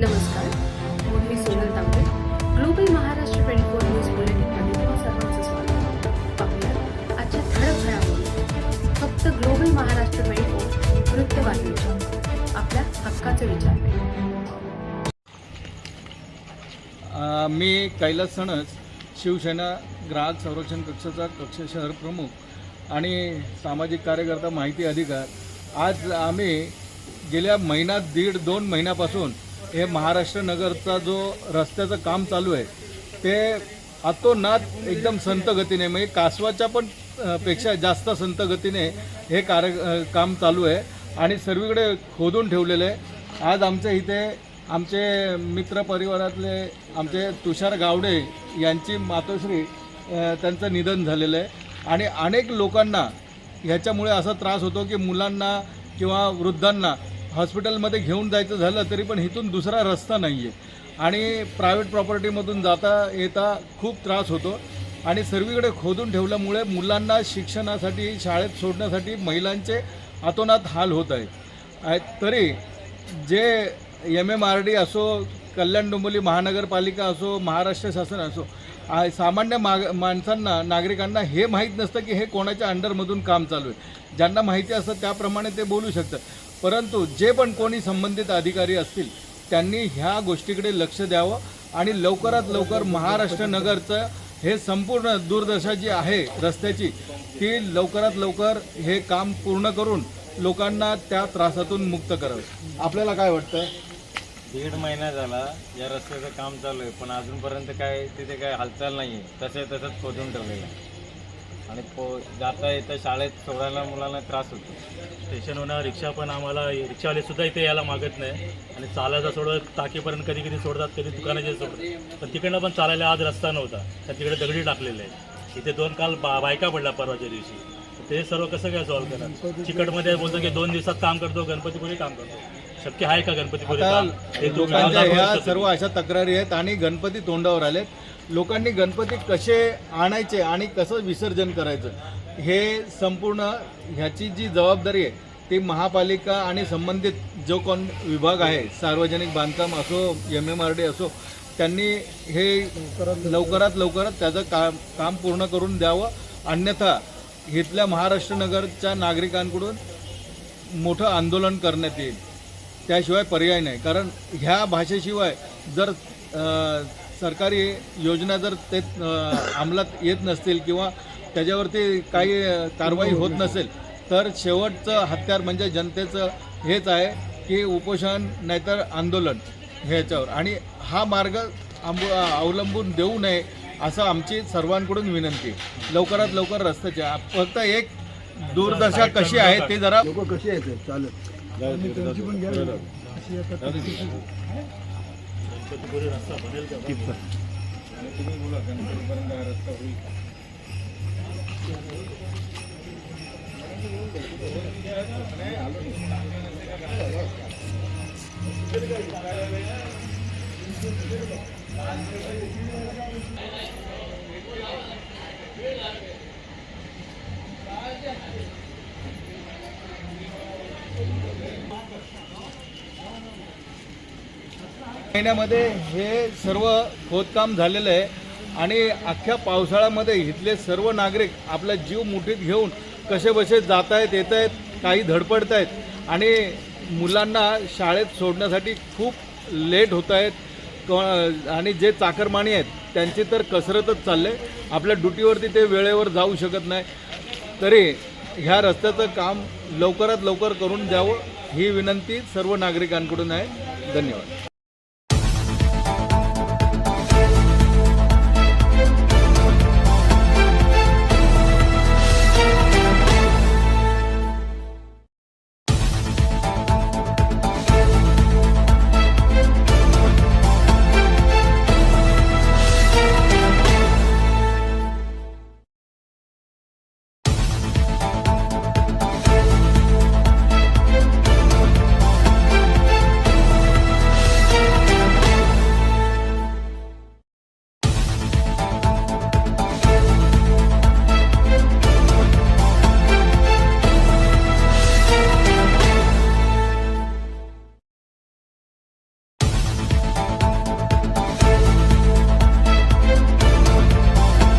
नमस्कार. मी Sonal Tambe. Global Maharashtra twenty four news बुलेटिनमध्ये तुम्हा सर्वांचं स्वागत पाहूया आजच्या ठळक घडामोडी. फक्त ग्लोबल महाराष्ट्र ट्वेंटी फोर वृत्तवाहिनीच्या आपल्या हक्काचे विचार मी कैलास सणस शिवसेना ग्राहक संरक्षण कक्षाचा कक्ष शहर प्रमुख आणि सामाजिक कार्यकर्ता माहिती अधिकार. आज आम्ही गेल्या महिना दीड दोन महिन्यापासून हे महाराष्ट्र नगरचा जो रस्त्याचं काम चालू आहे ते आतोनात एकदम संत गतीने म्हणजे कासवाच्या पण पेक्षा जास्त संत गतीने हे कार्य काम चालू आहे आणि सर्वीकडे खोदून ठेवलेलं आहे. आज आमच्या इथे आमचे मित्र परिवारातले आमचे तुषार गावडे यांची मातोश्री त्यांचं निधन झालेलं आहे. आणि अनेक लोकांना ह्याच्यामुळे असा त्रास होतो की मुलांना किंवा वृद्धांना हॉस्पिटलमध्ये घेऊन जायचं झालं तरी पण इथून दुसरा रस्ता नाही आहे आणि प्रायव्हेट प्रॉपर्टीमधून जाता येता खूप त्रास होतो. आणि सर्वीकडे खोदून ठेवल्यामुळे मुलांना शिक्षणासाठी शाळेत सोडण्यासाठी महिलांचे अतोनात हाल होत आहेत. तरी जे एम एम आर डी असो कल्याण डोंबिवली महानगरपालिका असो महाराष्ट्र शासन असो सामान्य माग माणसांना नागरिकांना हे माहीत नसतं की हे कोणाच्या अंडरमधून काम चालू आहे. ज्यांना माहिती असतं त्याप्रमाणे ते बोलू शकतात. परंतु जे पण कोणी संबंधित अधिकारी असतील त्यांनी ह्या गोष्टीकडे लक्ष द्यावं आणि लवकरात लवकर महाराष्ट्र नगरचं हे संपूर्ण दुर्दशा जी आहे रस्त्याची ती लवकरात लवकर हे काम पूर्ण करून लोकांना त्या त्रासातून मुक्त करावं. आपल्याला काय वाटतं? दीड महिना झाला या रस्त्याचं काम चालू आहे पण अजूनपर्यंत काय तिथे काय हालचाल नाही आहे. तसे तसंच खोदून ठेवलेलं आहे. आणि पो जाता येतं शाळेत सोडायला मुलांना त्रास होतो. स्टेशनवरून रिक्षा पण आम्हाला रिक्षावालेसुद्धा इथे यायला मागत नाही. आणि चालायचा सोडत टाकीपर्यंत कधी कधी सोडतात कधी दुकानाचे सोडतात. पण तिकडनं पण चालायला आज रस्ता नव्हता. तर तिकडे दगडी टाकलेले आहे इथे दोन काल बा बायका पडल्या परवाच्या दिवशी. ते सर्व कसं काय सॉल्व्ह करणार? चिकटमध्ये बोलतो की दोन दिवसात काम करतो गणपतीपुढे काम करतो. शक्य आहे का लोकांच्या ह्या सर्व अशा तक्रारी आहेत आणि गणपती तोंडावर आलेत. लोकांनी गणपती कसे आणायचे आणि कसं विसर्जन करायचं हे संपूर्ण ह्याची जी जबाबदारी आहे ती महापालिका आणि संबंधित जो कोण विभाग आहे सार्वजनिक बांधकाम असो एम एम आर डी असो त्यांनी हे लवकरात लवकरात त्याचं काम काम पूर्ण करून द्यावं. अन्यथा इथल्या महाराष्ट्र नगरच्या नागरिकांकडून मोठं आंदोलन करण्यात येईल. त्याशिवाय पर्याय नाही. कारण ह्या भाषेशिवाय जर सरकारी योजना जर ते अंमलात येत नसतील किंवा त्याच्यावरती काही कारवाई होत नसेल तर शेवटचं हत्यार म्हणजे जनतेचं हेच आहे की उपोषण नाहीतर आंदोलन ह्याच्यावर. आणि हा मार्ग आंबो अवलंबून देऊ नये असं आमची सर्वांकडून विनंती. लवकरात लवकर रस्त्याची फक्त एक दुर्दशा कशी आहे ते जरा लोक आहे येतात चालत आणि त्यांची पण घ्या ना. अशी आता गणपतीपुरी रस्ता बनेल महिन्यामध्ये हे सर्व खोदकाम झालेलं आहे आणि अख्ख्या पावसाळ्यामध्ये इथले सर्व नागरिक आपला जीव मुठीत घेऊन कसे बसे जात आहेत येत आहेत काही धडपडत आहेत आणि मुलांना शाळेत सोडण्यासाठी खूप लेट होत आहेत. आणि जे चाकरमानी आहेत त्यांची तर कसरतच चालले आपल्या ड्युटीवरती ते वेळेवर जाऊ शकत नाही. तरी ह्या रस्त्याचं काम लवकरात लवकर करून द्यावं ही विनंती सर्व नागरिकांकडून आहे. धन्यवाद.